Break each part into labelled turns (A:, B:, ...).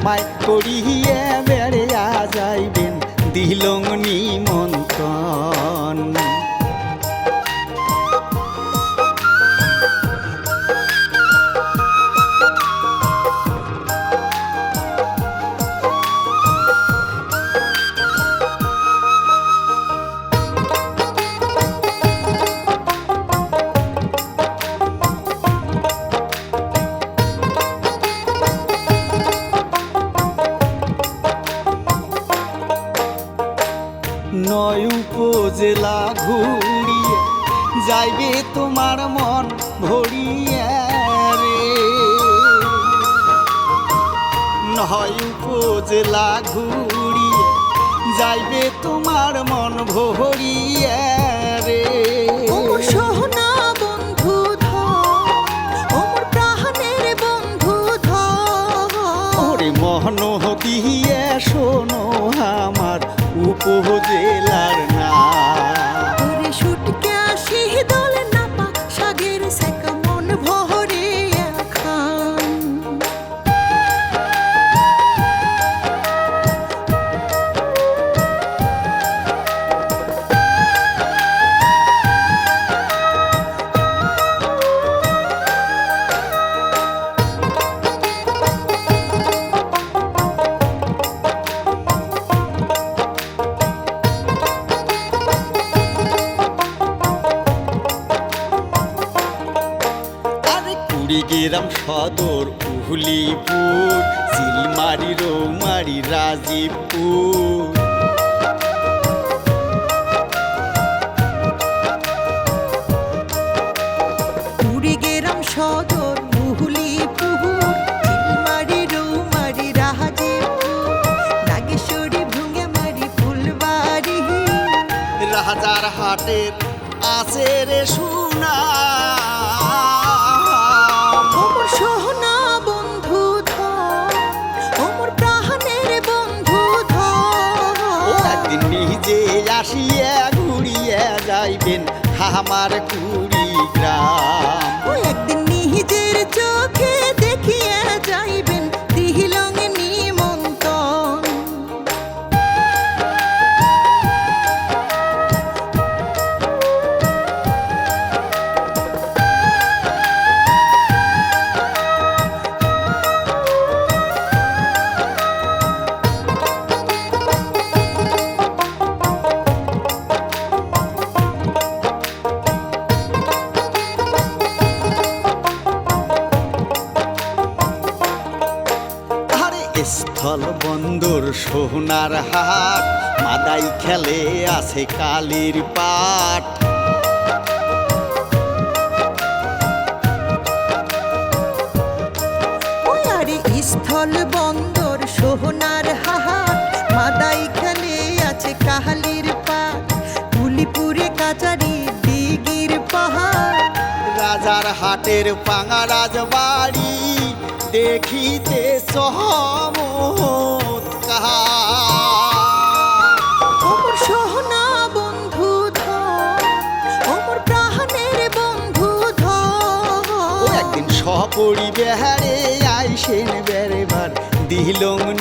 A: ক্ষমায় করিয়ে যাইবে তোমার মন ভরিয়া রে। নয় উপজেলা ঘুরিয়ে যাইবে তোমার মন ভরিয়া রে।
B: ওমর সোহনা বন্ধু ধর প্রাণের বন্ধু ধর
A: ওরে মোহন দিয়ে শোনো আমার উপজেলার না কুড়িগ্রাম সদর উহুলিপুর চিলমারি রৌমারি রাজীবপুর।
B: কুড়িগ্রাম সদর রৌমারি রাহাজিপুর নাগেশ্বরী ভুঙ্গেমারি ফুলবাড়ি।
A: রাজার হাটের আছে রে সুনা আমার কুড়িগ্রাম স্থল বন্দর সোনার হাট মাদাই খেলে আছে কালির পাট।
B: স্থল বন্দর সোহনার হাহাট মাদাই খালে আছে কাহালির পাট। পুলিপুরে কাচারি দিগির পাহাড়।
A: রাজার হাটের পাঙা রাজবাড়ি দেখিতে
B: ওমর সোহনা বন্ধু ধর প্রাণের বন্ধু ধর
A: একদিন সপরিবারে আইসেন বেড়েবার দিলং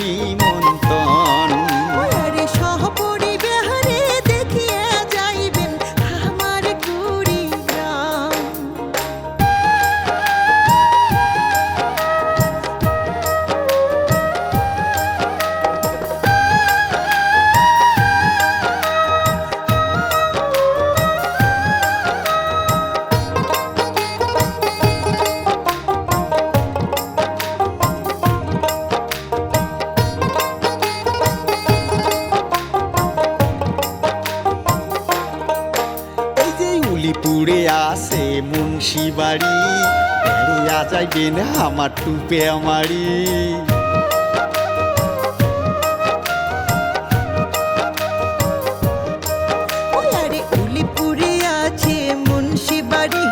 A: উলিপুরে আছে মুন্সি বাড়ি।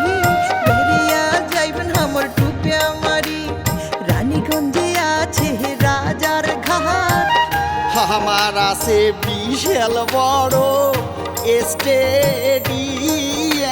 A: বেড়িয়া যাইবেন আমার টুপে আমারি
B: আমার আছে
A: বিশাল বড় স্টেডিয়াম।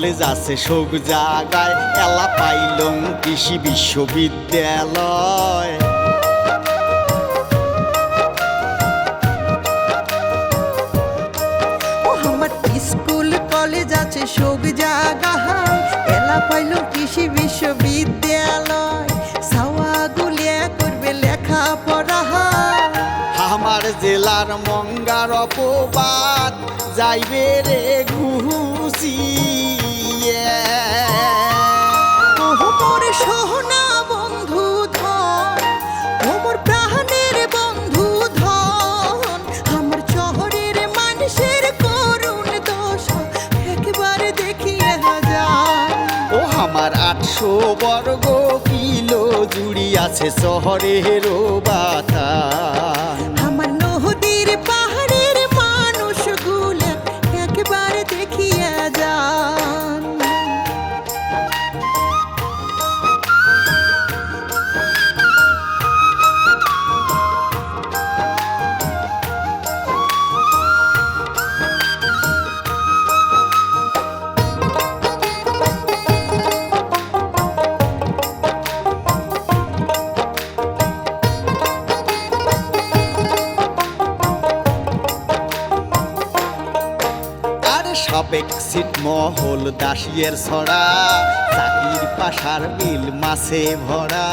A: কলেজ আছে সব জায়গায় এলা পাইলং কৃষি বিশ্ববিদ্যালয়।
B: আমার স্কুল কলেজ আছে সব জায়গায় এলা পাইল কৃষি বিশ্ববিদ্যালয়। সাওয়া গুলিয়া করবে লেখা পড়া
A: আমার জেলার মঙ্গার অপবাদ যাইবে রে ঘুষি। বর্গ কিলো জুড়ি আছে শহরের বাতান সাবেক সিট মহল দাসিয়ের ছড়া চাকির পাশার বিল মাছে ভরা।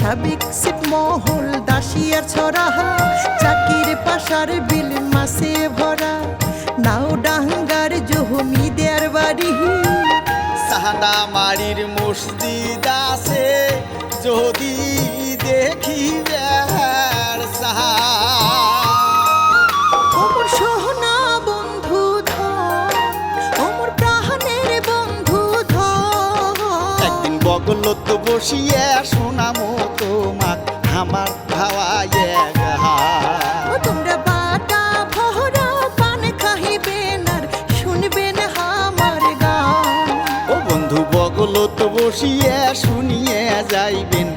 B: সাবেক সিট মহল দাসিয়ার ছড়া চাকির পাশার বিল মাসে ভরা। নাও ডাঙ্গার জমিদার বাড়ি।
A: সাহানা মারির মসজিদ আছে যদি দেখি সাহা।
B: অমর সোহনা বন্ধু প্রাণের বন্ধু
A: একদিন বগলত বসিয়ে আমার গাহা।
B: ও তোমরা বাটা ভরা পান খাইবেন আর শুনবেন আমার গান।
A: ও বন্ধু বগলত বসিয়ে শুনিয়ে যাইবেন